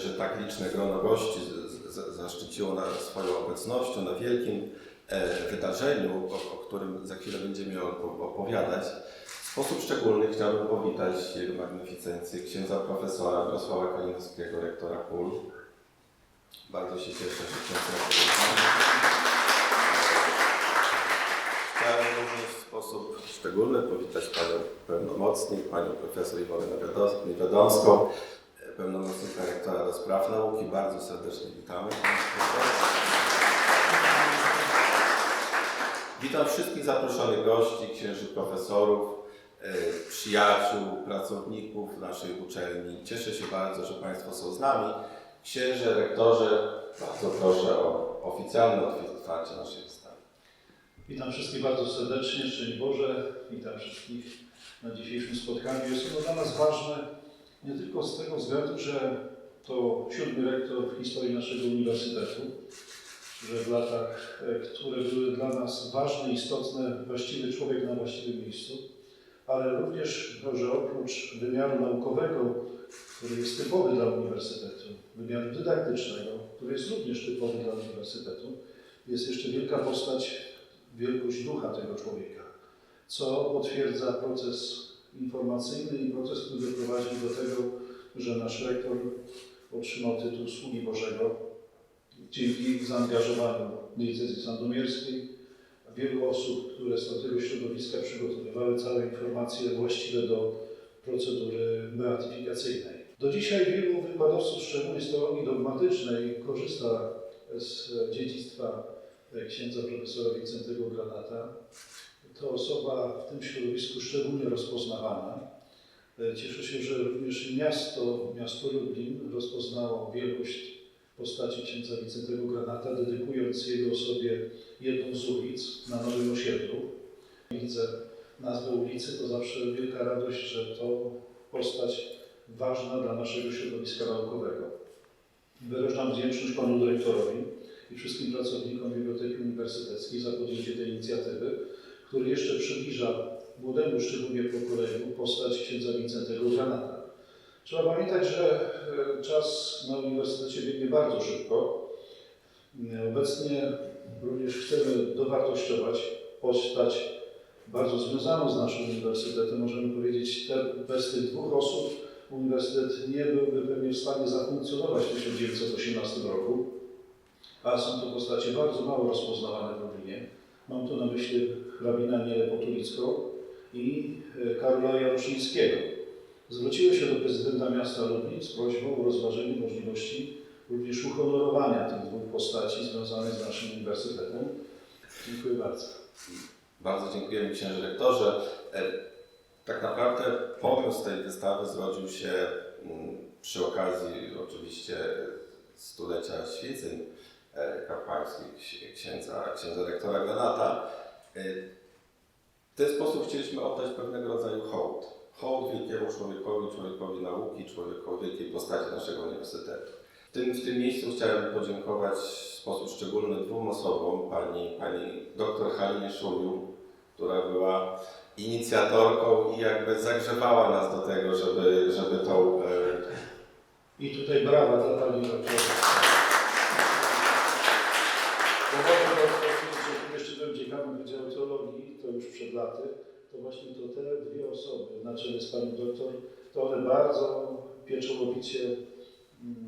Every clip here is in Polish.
że tak liczne grono gości zaszczyciło nas swoją obecnością na wielkim e, wydarzeniu, o, którym za chwilę będziemy opo- opowiadać. W sposób szczególny chciałbym powitać Jego Magnificencję księdza profesora Mirosława Kalinowskiego, rektora KUL. Bardzo się cieszę, że ksiądz. Chciałem również w sposób szczególny powitać Panią Pełnomocnik, Panią Profesor Iwonę Niewiadomską, pełnomocnika rektora do spraw nauki. Bardzo serdecznie witamy. Witam wszystkich zaproszonych gości, księży profesorów, e, przyjaciół, pracowników naszej uczelni. Cieszę się bardzo, że Państwo są z nami. Księże, rektorze, bardzo proszę o oficjalne otwarcie naszej wystawy. Witam wszystkich bardzo serdecznie, szczęść Boże, witam wszystkich na dzisiejszym spotkaniu. Jest ono dla nas ważne nie tylko z tego względu, że to siódmy rektor w historii naszego uniwersytetu, że w latach, e, które były dla nas ważne, istotne, właściwy człowiek na właściwym miejscu, ale również, że oprócz wymiaru naukowego, który jest typowy dla uniwersytetu, wymiaru dydaktycznego, który jest również typowy dla uniwersytetu, jest jeszcze wielka postać wielkość ducha tego człowieka, co potwierdza proces informacyjny i proces, który doprowadził do tego, że nasz rektor otrzymał tytuł Sługi Bożego dzięki zaangażowaniu diecezji sandomierskiej, wielu osób, które z tego środowiska przygotowywały całe informacje właściwe do procedury beatyfikacyjnej. Do dzisiaj wielu wykładowców, szczególnie z teologii dogmatycznej, korzysta z dziedzictwa księdza profesora Wincentego Granata. To osoba w tym środowisku szczególnie rozpoznawana. E, Cieszę się, że również miasto, miasto Lublin rozpoznało wielkość postaci księdza Wincentego Granata, dedykując jego osobie jedną z ulic na Nowym Osiedlu. Widzę nazwę ulicy, to zawsze wielka radość, że to postać ważna dla naszego środowiska naukowego. Wyrażam wdzięczność panu dyrektorowi i wszystkim pracownikom Biblioteki Uniwersyteckiej za podjęcie tej inicjatywy, który jeszcze przybliża młodemu szczególnie pokoleniu postać księdza Wincentego Granata. Trzeba pamiętać, że e, czas na uniwersytecie biegnie bardzo szybko. E, Obecnie również chcemy dowartościować postać bardzo związaną z naszym uniwersytetem. Możemy powiedzieć, że bez tych dwóch osób uniwersytet nie byłby pewnie w stanie zafunkcjonować w 1918 roku a są to postacie bardzo mało rozpoznawane w Lublinie. Mam tu na myśli hrabina Nielę Potulicką i e, Karola Jaroszyńskiego. Zwróciły się do prezydenta miasta Lublin z prośbą o rozważenie możliwości również uhonorowania tych dwóch postaci związanych z naszym uniwersytetem. Dziękuję bardzo. Bardzo dziękujemy księży rektorze. E, Tak naprawdę pomysł tej wystawy zrodził się mm, przy okazji oczywiście stulecia świeceń e, kapłańskich ksi- księdza, księdza rektora Granata. E, W ten sposób chcieliśmy oddać pewnego rodzaju hołd. Hołd wielkiemu człowiekowi, człowiekowi nauki, człowiekowi wielkiej postaci naszego uniwersytetu. W tym, w tym miejscu chciałem podziękować w sposób szczególny dwóm osobom, pani, pani dr Halinie Szumiu, która była inicjatorką i jakby zagrzewała nas do tego, żeby, żeby tą e, I tutaj brawa dla Pani doktor. Powodem że jeszcze byłem ciekawym Wydziału Teologii, to już przed laty, to właśnie to te dwie osoby na czele z Panią doktor, to one bardzo pieczołowicie mm,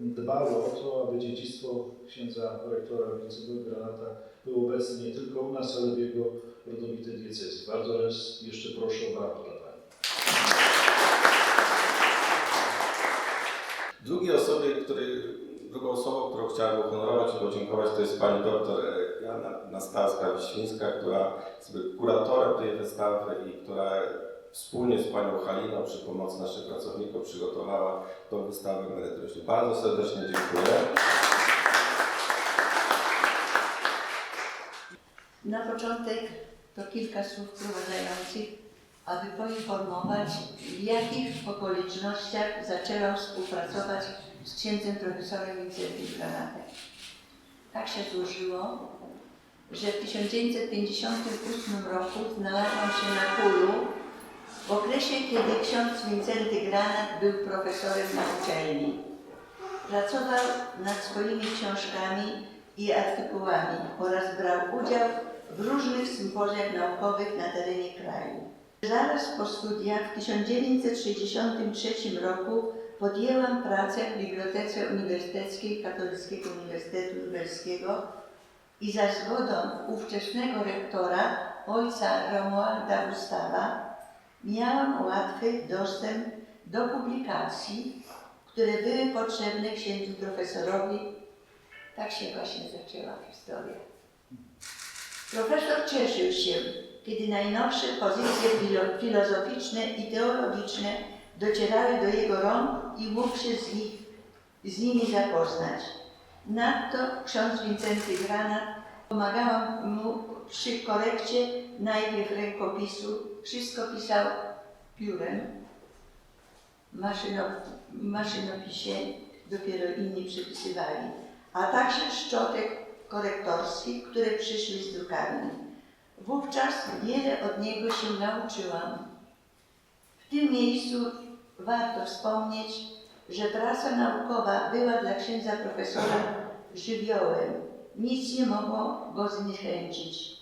e, dbały o to, aby dziedzictwo księdza rektora Wincentego Granata było obecne nie tylko u nas, ale w jego rodowitej diecezji. Bardzo raz jeszcze proszę o brawo dla Pani. Drugiej osobie, której, drugą osobą, którą chciałem uhonorować i podziękować, to jest pani doktor Jana Nastawska-Wiświńska, która jest kuratorem tej wystawy i która wspólnie z panią Haliną przy pomocy naszych pracowników przygotowała tą wystawę merytoryczną. Bardzo serdecznie dziękuję. Na początek to kilka słów wprowadzających, aby poinformować, w jakich okolicznościach zaczęła współpracować z księdzem profesorem Wincentym Granatem. Tak się złożyło, że w 1958 roku znalazłam się na Kulu w okresie, kiedy ksiądz Wincenty Granat był profesorem na uczelni. Pracował nad swoimi książkami i artykułami oraz brał udział w różnych sympozjach naukowych na terenie kraju. Zaraz po studiach w 1963 roku podjęłam pracę w Bibliotece Uniwersyteckiej Katolickiego Uniwersytetu Lubelskiego i za zgodą ówczesnego rektora, ojca Romualda Gustawa, miałam łatwy dostęp do publikacji, które były potrzebne księdzu profesorowi. Tak się właśnie zaczęła historia. Profesor cieszył się, kiedy najnowsze pozycje filo- filozoficzne i teologiczne docierały do jego rąk i mógł się z, nich, z nimi zapoznać. Nadto ksiądz Wincenty Granat pomagałam mu przy korekcie najpierw rękopisu, wszystko pisał piórem, maszyno, maszynopisie dopiero inni przepisywali, a także szczotek korektorskich, które przyszły z drukami. Wówczas wiele od niego się nauczyłam. W tym miejscu warto wspomnieć, że praca naukowa była dla księdza profesora żywiołem. Nic nie mogło go zniechęcić.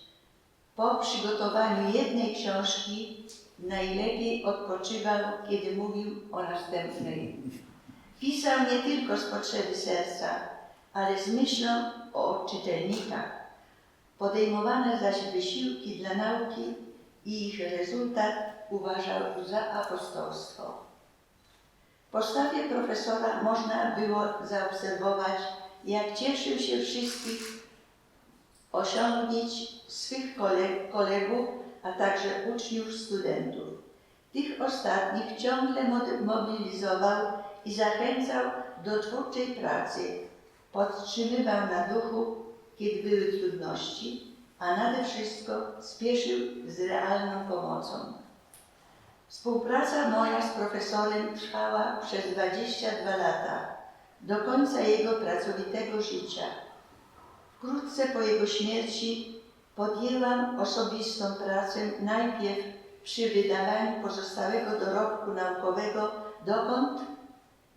Po przygotowaniu jednej książki najlepiej odpoczywał, kiedy mówił o następnej. Pisał nie tylko z potrzeby serca, ale z myślą o czytelnikach. Podejmowane zaś wysiłki dla nauki i ich rezultat uważał za apostolstwo. W postawie profesora można było zaobserwować, jak cieszył się wszystkich osiągnięć swych kole- kolegów, a także uczniów, studentów. Tych ostatnich ciągle mobilizował i zachęcał do twórczej pracy, podtrzymywał na duchu, kiedy były trudności, a nade wszystko spieszył z realną pomocą. Współpraca moja z profesorem trwała przez 22 lata, do końca jego pracowitego życia. Wkrótce po jego śmierci podjęłam osobistą pracę najpierw przy wydawaniu pozostałego dorobku naukowego, dokąd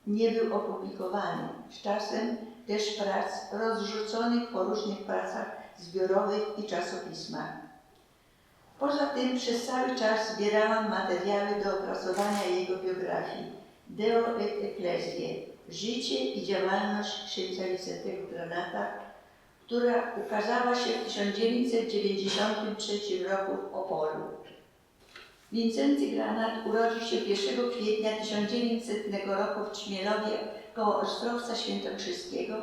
nie był opublikowany. Z czasem też prac rozrzuconych po różnych pracach zbiorowych i czasopismach. Poza tym przez cały czas zbierałam materiały do opracowania jego biografii Deo et Ecclesiae, życie i działalność księcia Wicentego Granata, która ukazała się w 1993 roku w Opolu. Wincenty Granat urodził się 1 kwietnia 1900 roku w Trzmielowie koło Ostrowca Świętokrzyskiego.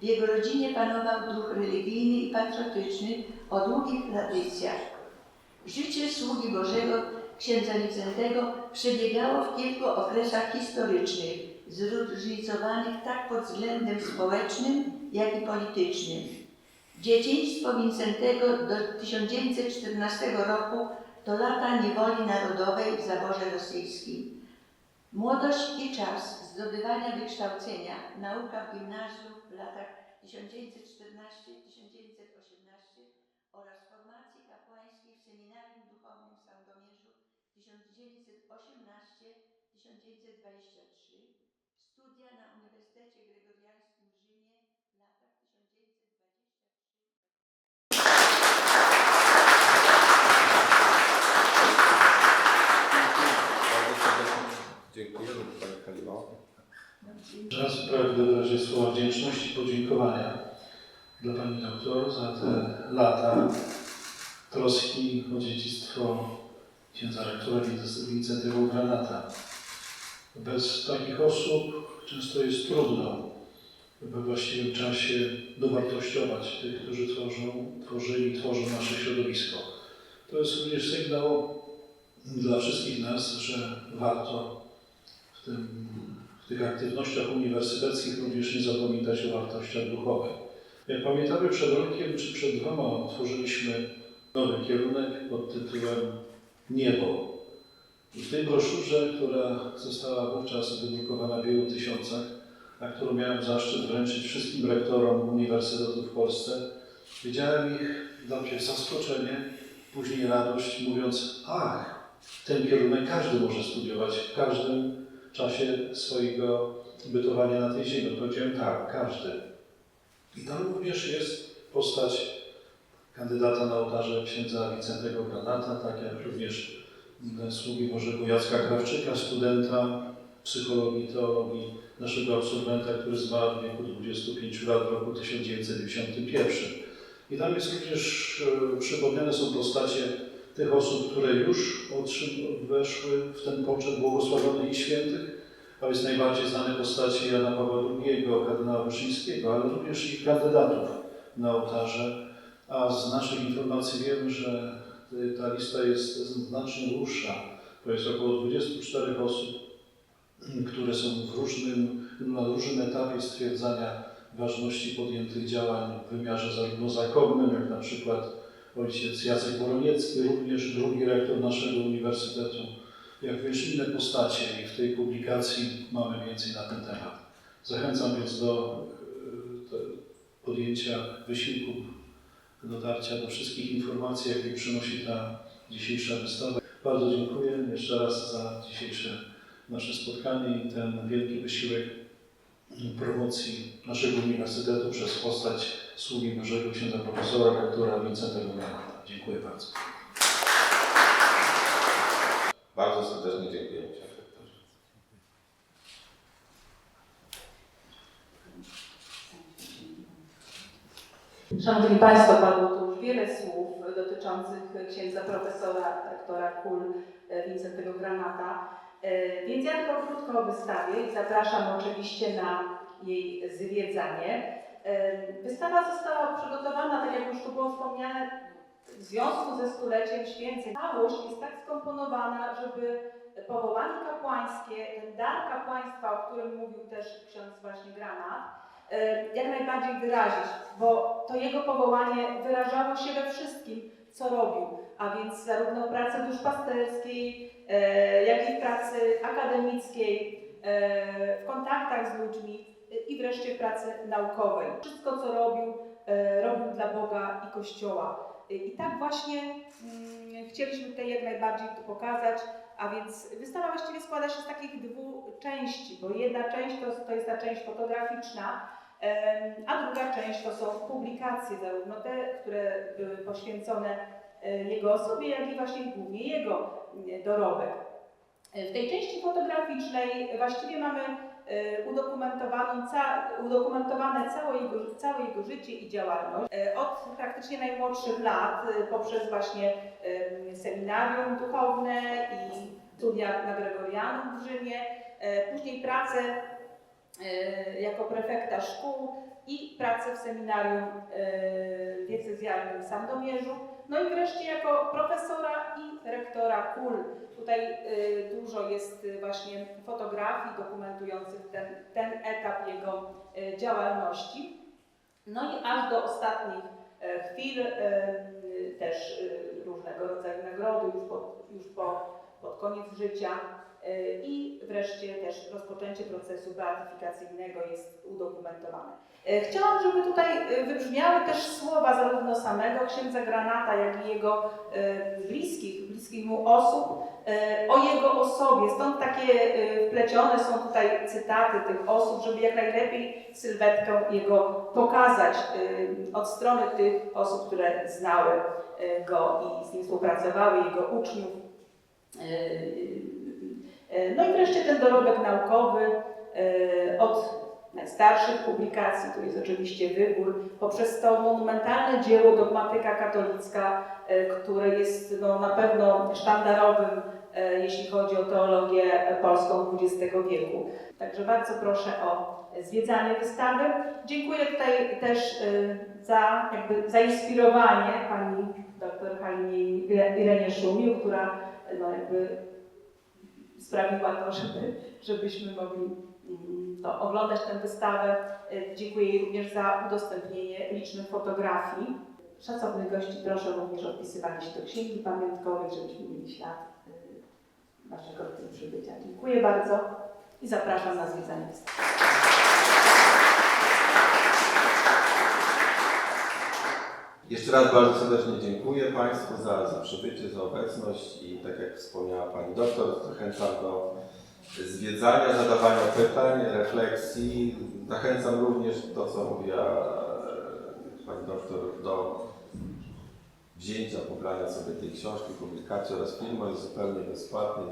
W jego rodzinie panował duch religijny i patriotyczny o długich tradycjach. Życie sługi Bożego księdza Wicentego przebiegało w kilku okresach historycznych, zróżnicowanych tak pod względem społecznym, jak i politycznym. Dzieciństwo Wincentego do 1914 roku to lata niewoli narodowej w zaborze rosyjskim. Młodość i czas zdobywania wykształcenia, nauka w gimnazjum w latach 1914-1918 oraz formacji kapłańskiej w Seminarium Duchownym w Sandomierzu 1918-1923, studia na Uniwersytecie Gregoriańskim w Rzymie w latach 1923 Bardzo serdecznie dziękujemy Pani Halino. Raz pragnę wyrazić słowa wdzięczności i podziękowania dla Pani doktor za te lata troski o dziedzictwo księdza rektora Wincentego Granata. Bez takich osób często jest trudno we właściwym czasie dowartościować tych, którzy tworzą, tworzyli, tworzą nasze środowisko. To jest również sygnał dla wszystkich nas, że warto w, tym, w tych aktywnościach uniwersyteckich również nie zapominać o wartościach duchowych. Jak pamiętamy, przed rokiem czy przed dwoma otworzyliśmy nowy kierunek pod tytułem Niebo. I w tej broszurze, która została wówczas wydrukowana w wielu tysiącach, a którą miałem zaszczyt wręczyć wszystkim rektorom uniwersytetów w Polsce, widziałem ich, się zaskoczenie, później radość, mówiąc, ach, ten kierunek każdy może studiować w każdym czasie swojego bytowania na tej ziemi. Odpowiedziałem tak, każdy. I tam również jest postać kandydata na ołtarze księdza Wicentego Granata, tak jak również sługi Bożego Jacka Krawczyka, studenta psychologii, teologii, naszego absolwenta, który zmarł w wieku 25 lat w roku 1991. I tam jest również e, przypomniane są postacie tych osób, które już weszły w ten poczet błogosławionych i świętych, a więc najbardziej znane postacie Jana Pawła II, kardynała Wyszyńskiego, ale również ich kandydatów na ołtarze. A z naszych informacji wiemy, że ta lista jest znacznie dłuższa. To jest około 24 osób, które są w różnym, na różnym etapie stwierdzania ważności podjętych działań w wymiarze zarówno zakonnym, jak na przykład ojciec Jacek Boroniecki, również drugi rektor naszego uniwersytetu, jak również inne postacie i w tej publikacji mamy więcej na ten temat. Zachęcam więc do e, podjęcia wysiłku, dotarcia do wszystkich informacji, jakie przynosi ta dzisiejsza wystawa. Bardzo dziękuję jeszcze raz za dzisiejsze nasze spotkanie i ten wielki wysiłek promocji naszego uniwersytetu przez postać sługi Bożego księdza profesora rektora Wincentego Granata. Dziękuję bardzo. Bardzo serdecznie dziękuję księże rektorze. Szanowni Państwo, padło tu już wiele słów dotyczących księdza profesora rektora KUL e, Wincentego Granata, E, więc ja tylko krótko o wystawie i zapraszam oczywiście na jej zwiedzanie. E, Wystawa została przygotowana, tak jak już tu było wspomniane, w związku ze stuleciem święceń. Całość jest tak skomponowana, żeby powołanie kapłańskie, ten dar kapłaństwa, o którym mówił też ksiądz właśnie Granat, jak najbardziej wyrazić, bo to jego powołanie wyrażało się we wszystkim, co robił, a więc zarówno w pracy duszpasterskiej, e, jak i w pracy akademickiej, e, w kontaktach z ludźmi e, i wreszcie w pracy naukowej. Wszystko, co robił, e, robił dla Boga i Kościoła. E, I tak właśnie mm, chcieliśmy tutaj jak najbardziej to pokazać, a więc wystawa właściwie składa się z takich dwóch części, bo jedna część to, to jest ta część fotograficzna, a druga część to są publikacje, zarówno te, które były poświęcone e, jego osobie, jak i właśnie głównie jego m, dorobek. E, W tej części fotograficznej właściwie mamy e, udokumentowane całe jego, całe jego życie i działalność. E, Od praktycznie najmłodszych lat, e, poprzez właśnie em, seminarium duchowne i studia na Gregorianum w Rzymie, e, później pracę e, jako prefekta szkół i pracę w seminarium e, diecezjalnym w Sandomierzu, no i wreszcie jako profesora i rektora KUL. Tutaj e, dużo jest e, właśnie fotografii dokumentujących ten, ten etap jego e, działalności. No i aż do ostatnich e, chwil e, też e, różnego rodzaju nagrody już, pod, już po, pod koniec życia e, i wreszcie też rozpoczęcie procesu beatyfikacyjnego jest udokumentowane. E, Chciałam, żeby tutaj e, wybrzmiały też słowa zarówno samego księdza Granata, jak i jego e, bliskich, bliskich mu osób e, o jego osobie. Stąd takie e, wplecione są tutaj cytaty tych osób, żeby jak najlepiej sylwetkę jego pokazać e, od strony tych osób, które znały e, go i z nim współpracowały, jego uczniów. E, No i wreszcie ten dorobek naukowy e, od najstarszych publikacji, tu jest oczywiście wybór, poprzez to monumentalne dzieło Dogmatyka Katolicka, e, które jest no, na pewno sztandarowym, jeśli chodzi o teologię polską XX wieku. Także bardzo proszę o zwiedzanie wystawy. Dziękuję tutaj też za jakby zainspirowanie pani dr Halinie Irenie Szumił, która no, jakby sprawiła to, żeby, żebyśmy mogli mm, to, oglądać tę wystawę. E, Dziękuję jej również za udostępnienie licznych fotografii. Szacownych gości proszę również o się do księgi pamiątkowej, żebyśmy mieli ślad e, naszego w tym przybycia. Dziękuję bardzo i zapraszam na zwiedzanie wystawy. Jeszcze raz bardzo serdecznie dziękuję Państwu za, za przybycie, za obecność i tak jak wspomniała Pani Doktor, zachęcam do zwiedzania, zadawania pytań, refleksji. Zachęcam również to, co mówiła e, Pani Doktor, do wzięcia, pobrania sobie tej książki, publikacji oraz filmu jest zupełnie bezpłatnie.